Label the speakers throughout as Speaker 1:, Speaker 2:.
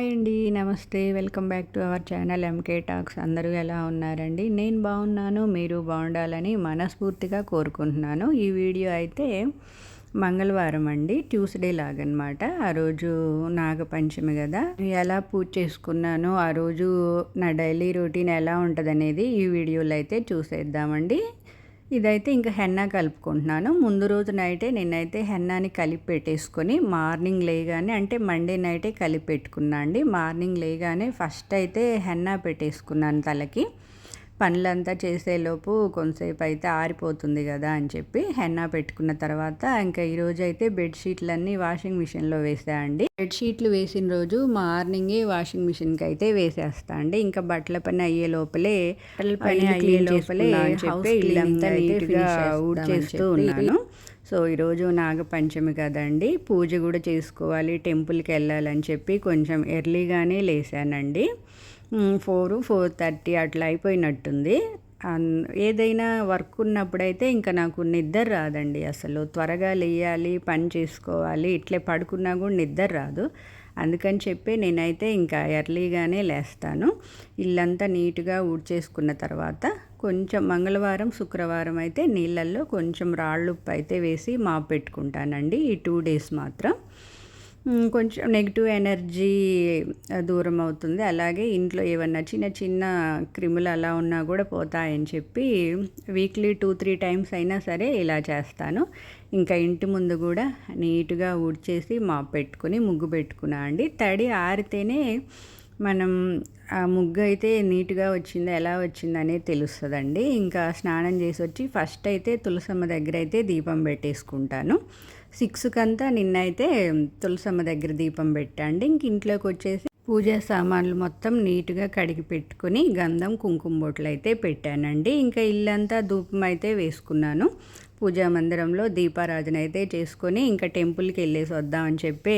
Speaker 1: Hi అండి నమస్తే. Welcome back to our channel MK talks అందరూ ఎలా ఉన్నారండి? నేను బాగున్నాను మీరు బాగుండాలని మనస్ఫూర్తిగా కోరుకుంటున్నాను. ఈ వీడియో అయితే మంగళవారం అండి ట్యూస్డే లాగనమాట. ఆ రోజు నాగపంచమి కదా. ఎలా పూజ చేసుకున్నానో ఆ రోజు నా డైలీ రొటీన్ ఎలా ఉంటుంది అనేది ఈ వీడియోలో అయితే చూసేద్దామండి. ఇదైతే ఇంకా హెన్నా కలుపుకుంటున్నాను. ముందు రోజు నైటే నేనైతే హెన్నాని కలిపి పెట్టేసుకొని మార్నింగ్ లేగానే అంటే మండే నైటే కలిపి పెట్టుకున్నా అండి. మార్నింగ్ లేగానే ఫస్ట్ అయితే హెన్నా పెట్టేసుకున్నాను తలకి. పనులంతా చేసేలోపు కొంతసేపు అయితే ఆరిపోతుంది కదా అని చెప్పి హెన్నా పెట్టుకున్న తర్వాత ఇంకా ఈరోజు అయితే బెడ్షీట్లన్నీ వాషింగ్ మిషన్లో వేసా అండి. బెడ్షీట్లు వేసిన రోజు మార్నింగే వాషింగ్ మిషన్కి అయితే వేసేస్తా అండి. ఇంకా బట్టల పని అయ్యే లోపలే బట్టల పని అయ్యే లోపలే చెప్పి ఇల్లంతా నీట్గా ఊడ్చేస్తూ ఉన్నాను. సో ఈరోజు నాగపంచమి కదండి పూజ కూడా చేసుకోవాలి టెంపుల్కి వెళ్ళాలని చెప్పి కొంచెం ఎర్లీగానే లేసానండి. ఫోరు ఫోర్ థర్టీ అట్లా అయిపోయినట్టుంది. ఏదైనా వర్క్ ఉన్నప్పుడైతే ఇంకా నాకు నిద్ర రాదండి అసలు. త్వరగా లేయాలి పని చేసుకోవాలి ఇట్లే పడుకున్నా కూడా నిద్ర రాదు. అందుకని చెప్పి నేనైతే ఇంకా ఎర్లీగానే లేస్తాను. ఇల్లంతా నీట్గా ఊడ్చేసుకున్న తర్వాత కొంచెం మంగళవారం శుక్రవారం అయితే నీళ్ళల్లో కొంచెం రాళ్ళుప్పు అయితే వేసి మాపు పెట్టుకుంటానండి ఈ టూ డేస్ మాత్రం. కొంచెం నెగిటివ్ ఎనర్జీ దూరం అవుతుంది. అలాగే ఇంట్లో ఏమన్నా చిన్న చిన్న క్రిములు అలా ఉన్నా కూడా పోతాయని చెప్పి వీక్లీ టూ త్రీ టైమ్స్ అయినా సరే ఇలా చేస్తాను. ఇంకా ఇంటి ముందు కూడా నీట్గా ఊడ్చేసి మా పెట్టుకుని ముగ్గు పెట్టుకున్నా అండి. తడి ఆరితేనే మనం ఆ ముగ్గు అయితే నీట్గా వచ్చిందా ఎలా వచ్చిందనేది తెలుస్తుందండి. ఇంకా స్నానం చేసి వచ్చి ఫస్ట్ అయితే తులసమ్మ దగ్గర అయితే దీపం పెట్టేసుకుంటాను. సిక్స్కంతా అయితే తులసమ్మ దగ్గర దీపం పెట్టండి ఇంక ఇంట్లోకి వచ్చేసి పూజా సామాన్లు మొత్తం నీట్గా కడిగి పెట్టుకుని గంధం కుంకుమ బొట్లు అయితే పెట్టానండి. ఇంకా ఇల్లంతా ధూపం అయితే వేసుకున్నాను. పూజా మందిరంలో దీపారాధన అయితే చేసుకొని ఇంకా టెంపుల్కి వెళ్ళేసి వద్దామని చెప్పి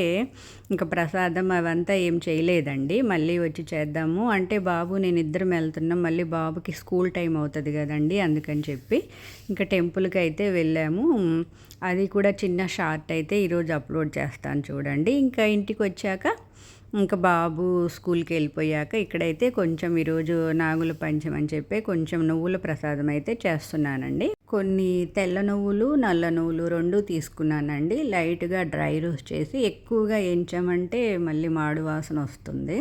Speaker 1: ఇంకా ప్రసాదం అవంతా ఏం చేయలేదండి. మళ్ళీ వచ్చి చేద్దాము. అంటే బాబు నేను ఇద్దరం వెళ్తున్నాం. మళ్ళీ బాబుకి స్కూల్ టైం అవుతుంది కదండి. అందుకని చెప్పి ఇంకా టెంపుల్కి అయితే వెళ్ళాము. అది కూడా చిన్న షార్ట్ అయితే ఈరోజు అప్లోడ్ చేస్తాను చూడండి. ఇంకా ఇంటికి వచ్చాక ఇంకా బాబు స్కూల్కి వెళ్ళిపోయాక ఇక్కడైతే కొంచెం ఈరోజు నాగుల పంచం అని చెప్పి కొంచెం నువ్వుల ప్రసాదం అయితే చేస్తున్నానండి. కొన్ని తెల్ల నువ్వులు నల్ల నువ్వులు రెండు తీసుకున్నానండి. లైట్గా డ్రై రోస్ట్ చేసి ఎక్కువగా ఎంచామంటే మళ్ళీ మాడు వాసన వస్తుంది.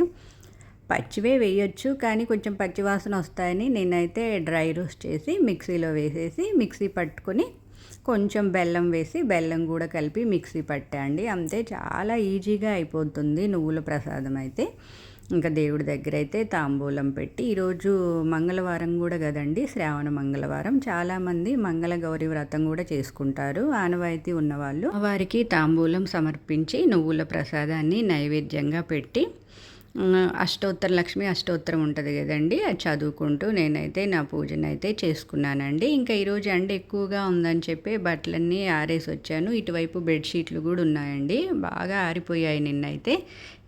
Speaker 1: పచ్చివే వేయొచ్చు కానీ కొంచెం పచ్చివాసన వస్తాయని నేనైతే డ్రై రోస్ట్ చేసి మిక్సీలో వేసేసి మిక్సీ పట్టుకొని కొంచెం బెల్లం వేసి బెల్లం కూడా కలిపి మిక్సీ పట్టండి అంతే చాలా ఈజీగా అయిపోతుంది నువ్వుల ప్రసాదం అయితే. ఇంకా దేవుడి దగ్గర అయితే తాంబూలం పెట్టి ఈరోజు మంగళవారం కూడా కదండి శ్రావణ మంగళవారం. చాలామంది మంగళ గౌరి వ్రతం కూడా చేసుకుంటారు. ఆనవాయితీ ఉన్నవాళ్ళు వారికి తాంబూలం సమర్పించి నువ్వుల ప్రసాదాన్ని నైవేద్యంగా పెట్టి అష్టోత్తర లక్ష్మి అష్టోత్తరం ఉంటుంది కదండి అది చదువుకుంటూ నేనైతే నా పూజనైతే చేసుకున్నానండి. ఇంకా ఈరోజు ఎండ ఎక్కువగా ఉందని చెప్పి బట్టలన్నీ ఆరేసి వచ్చాను. ఇటువైపు బెడ్షీట్లు కూడా ఉన్నాయండి. బాగా ఆరిపోయాయి నిన్నైతే.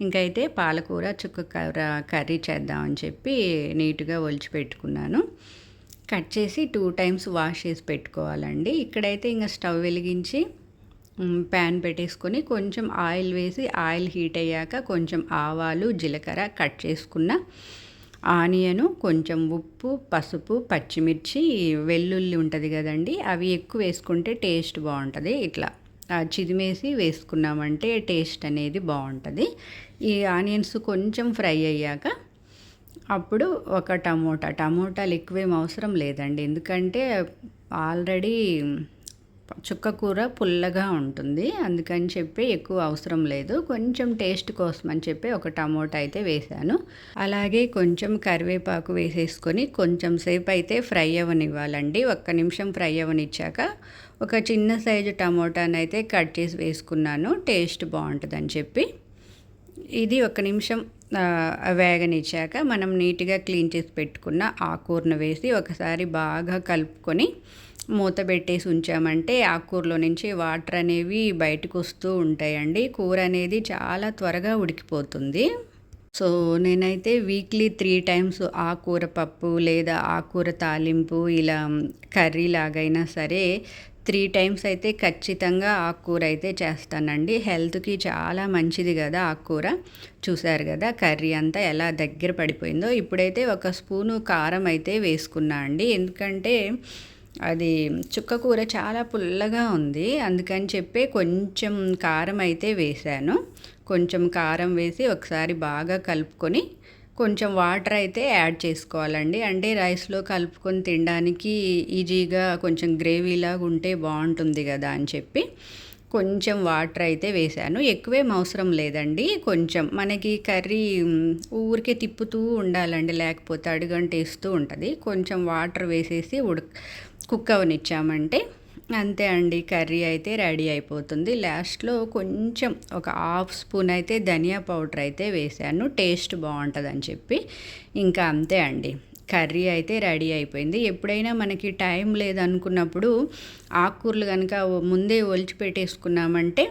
Speaker 1: ఇంకైతే పాలకూర చుక్క కర్రీ చేద్దామని చెప్పి నీట్గా ఒలిచి పెట్టుకున్నాను. కట్ చేసి టూ టైమ్స్ వాష్ చేసి పెట్టుకోవాలండి. ఇక్కడైతే ఇంకా స్టవ్ వెలిగించి ప్యాన్ పెట్టేసుకొని కొంచెం ఆయిల్ వేసి ఆయిల్ హీట్ అయ్యాక కొంచెం ఆవాలు జీలకర్ర కట్ చేసుకున్న ఆనియను కొంచెం ఉప్పు పసుపు పచ్చిమిర్చి వెల్లుల్లి ఉంటుంది కదండి అవి ఎక్కువ వేసుకుంటే టేస్ట్ బాగుంటుంది. ఇట్లా చిదిమేసి వేసుకున్నామంటే టేస్ట్ అనేది బాగుంటుంది. ఈ ఆనియన్స్ కొంచెం ఫ్రై అయ్యాక అప్పుడు ఒక టమోటా. టమోటాలు ఎక్కువేం అవసరం లేదండి. ఎందుకంటే ఆల్రెడీ చుక్క కూర పుల్లగా ఉంటుంది. అందుకని చెప్పి ఎక్కువ అవసరం లేదు. కొంచెం టేస్ట్ కోసం అని చెప్పి ఒక టమోటా అయితే వేసాను. అలాగే కొంచెం కరివేపాకు వేసేసుకొని కొంచెం సేపు అయితే ఫ్రై అవ్వనివ్వాలండి ఒక్క నిమిషం ఫ్రై అవ్వనిచ్చాక ఒక చిన్న సైజు టమోటాని అయితే కట్ చేసి వేసుకున్నాను. టేస్ట్ బాగుంటుందని చెప్పి. ఇది ఒక నిమిషం వేగనిచ్చాక మనం నీట్గా క్లీన్ చేసి పెట్టుకున్న ఆకూరను వేసి ఒకసారి బాగా కలుపుకొని మూత పెట్టేసి ఉంచామంటే ఆకుకూరలో నుంచి వాటర్ అనేవి బయటకు వస్తూ ఉంటాయండి. కూర అనేది చాలా త్వరగా ఉడికిపోతుంది. సో నేనైతే వీక్లీ త్రీ టైమ్స్ ఆకుకూర పప్పు లేదా ఆకుకూర తాలింపు ఇలా కర్రీ లాగైనా సరే త్రీ టైమ్స్ అయితే ఖచ్చితంగా ఆకుకూర అయితే చేస్తానండి. హెల్త్కి చాలా మంచిది కదా ఆకుకూర చూశారు కదా కర్రీ అంతా ఎలా దగ్గర పడిపోయిందో. ఇప్పుడైతే ఒక స్పూను కారం అయితే వేసుకున్నా అండి. ఎందుకంటే అది చుక్క కూర చాలా పుల్లగా ఉంది. అందుకని చెప్పి కొంచెం కారం అయితే వేశాను కొంచెం కారం వేసి ఒకసారి బాగా కలుపుకొని కొంచెం వాటర్ అయితే యాడ్ చేసుకోవాలండి. అంటే రైస్లో కలుపుకొని తినడానికి ఈజీగా కొంచెం గ్రేవీలాగా ఉంటే బాగుంటుంది కదా అని చెప్పి కొంచెం వాటర్ అయితే వేశాను ఎక్కువేం అవసరం లేదండి. కొంచెం మనకి కర్రీ ఊరికే తిప్పుతూ ఉండాలండి. లేకపోతే అడుగంటేస్తూ ఉంటుంది. కొంచెం వాటర్ వేసేసి ఉడక కుక్ అవనిచ్చామంటే అంతే అండి కర్రీ అయితే రెడీ అయిపోతుంది. లాస్ట్లో కొంచెం ఒక హాఫ్ స్పూన్ అయితే ధనియా పౌడర్ అయితే వేసాను టేస్ట్ బాగుంటుందని చెప్పి. ఇంకా అంతే అండి కర్రీ అయితే రెడీ అయిపోయింది. ఎప్పుడైనా మనకి టైం లేదనుకున్నప్పుడు ఆకుకూరలు కనుక ముందే ఒలిచి పెట్టేసుకున్నామంటే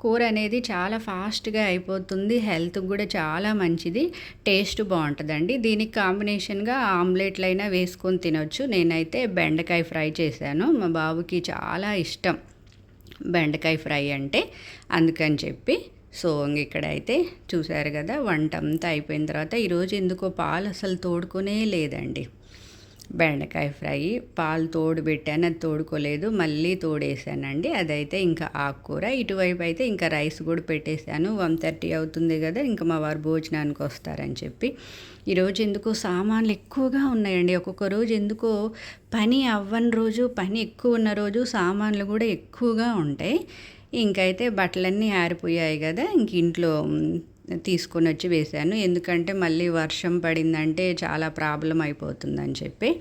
Speaker 1: కూర అనేది చాలా ఫాస్ట్గా అయిపోతుంది. హెల్త్కి కూడా చాలా మంచిది. టేస్ట్ బాగుంటుందండి. దీనికి కాంబినేషన్గా ఆమ్లెట్లు అయినా వేసుకొని తినొచ్చు. నేనైతే బెండకాయ ఫ్రై చేశాను. మా బాబుకి చాలా ఇష్టం బెండకాయ ఫ్రై అంటే. అందుకని చెప్పి సో ఇక్కడైతే చూశారు కదా వంట అంతా అయిపోయిన తర్వాత ఈరోజు ఎందుకో పాలు అసలు తోడుకునే లేదండి. బెండకాయ ఫ్రై పాలు తోడు పెట్టాను అది తోడుకోలేదు మళ్ళీ తోడేసానండి. అదైతే ఇంకా ఆకుకూర ఇటువైపు అయితే ఇంకా రైస్ కూడా పెట్టేశాను. వన్ థర్టీ అవుతుంది కదా ఇంకా మా వారు భోజనానికి వస్తారని చెప్పి. ఈరోజు ఎందుకో సామాన్లు ఎక్కువగా ఉన్నాయండి. ఒక్కొక్క రోజు ఎందుకో పని అవ్వని రోజు పని ఎక్కువ ఉన్న రోజు సామాన్లు కూడా ఎక్కువగా ఉంటాయి. ఇంకైతే బట్టలన్నీ ఆరిపోయాయి కదా ఇంక ఇంట్లో తీసుకొని వచ్చి వేశాను. ఎందుకంటే మళ్ళీ వర్షం పడిందంటే చాలా ప్రాబ్లం అయిపోతుందని చెప్పి.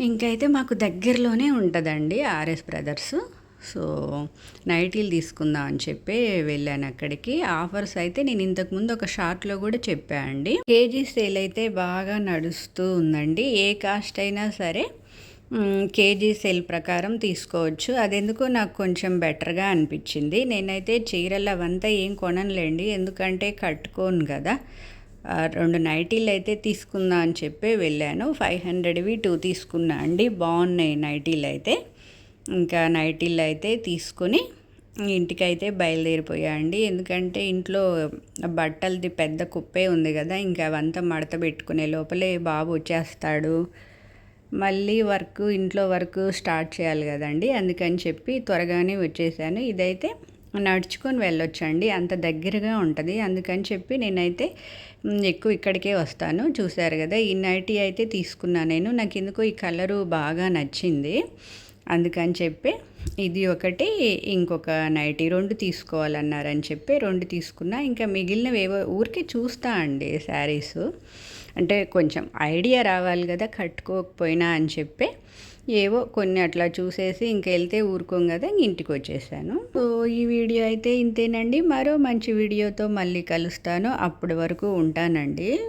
Speaker 1: ఇంకైతే మాకు దగ్గరలోనే ఉంటుందండి ఆర్ఎస్ బ్రదర్స్. సో నైటీలు తీసుకుందాం అని చెప్పి వెళ్ళాను అక్కడికి. ఆఫర్స్ అయితే నేను ఇంతకుముందు ఒక షార్ట్లో కూడా చెప్పాను అండి. కేజీ సేల్ అయితే బాగా నడుస్తూ ఉందండి. ఏ కాస్ట్ అయినా సరే కేజీ సెల్ ప్రకారం తీసుకోవచ్చు. అదెందుకో నాకు కొంచెం బెటర్గా అనిపించింది. నేనైతే చీరలు అవంతా ఏం కొననులేండి ఎందుకంటే కట్టుకోను కదా. రెండు నైటీలు అయితే తీసుకుందా అని చెప్పి వెళ్ళాను. ఫైవ్ హండ్రెడ్వి టూ తీసుకున్నా అండి. బాగున్నాయి నైటీలు అయితే ఇంకా నైటీలు అయితే తీసుకుని ఇంటికైతే బయలుదేరిపోయా అండి. ఎందుకంటే ఇంట్లో బట్టలది పెద్ద కుప్పే ఉంది కదా ఇంకా అవంతా మడత పెట్టుకునే లోపలే బాబు వచ్చేస్తాడు. మళ్ళీ వర్క్ ఇంట్లో వర్క్ స్టార్ట్ చేయాలి కదండి. అందుకని చెప్పి త్వరగానే వచ్చేసాను. ఇదైతే నడుచుకొని వెళ్ళొచ్చండి. అంత దగ్గరగా ఉంటుంది. అందుకని చెప్పి నేనైతే ఎక్కువ ఇక్కడికే వస్తాను. చూశారు కదా ఈ నైటీ అయితే తీసుకున్నా నేను. నాకు ఎందుకో ఈ కలరు బాగా నచ్చింది. అందుకని చెప్పి ఇది ఒకటి ఇంకొక నైటీ రెండు తీసుకోవాలన్నారని చెప్పి రెండు తీసుకున్నా. ఇంకా మిగిలినవి ఏవో ఊరికే చూస్తా అండి శారీస్. అంటే కొంచెం ఐడియా రావాలి కదా కట్టుకోకపోయినా అని చెప్పి ఏవో కొన్ని అట్లా చూసేసి ఇంకెళ్తే ఊరుకోం కదా ఇంటికి వచ్చేసాను. సో ఈ వీడియో అయితే ఇంతేనండి. మరో మంచి వీడియోతో మళ్ళీ కలుస్తాను. అప్పటి వరకు ఉంటానండి.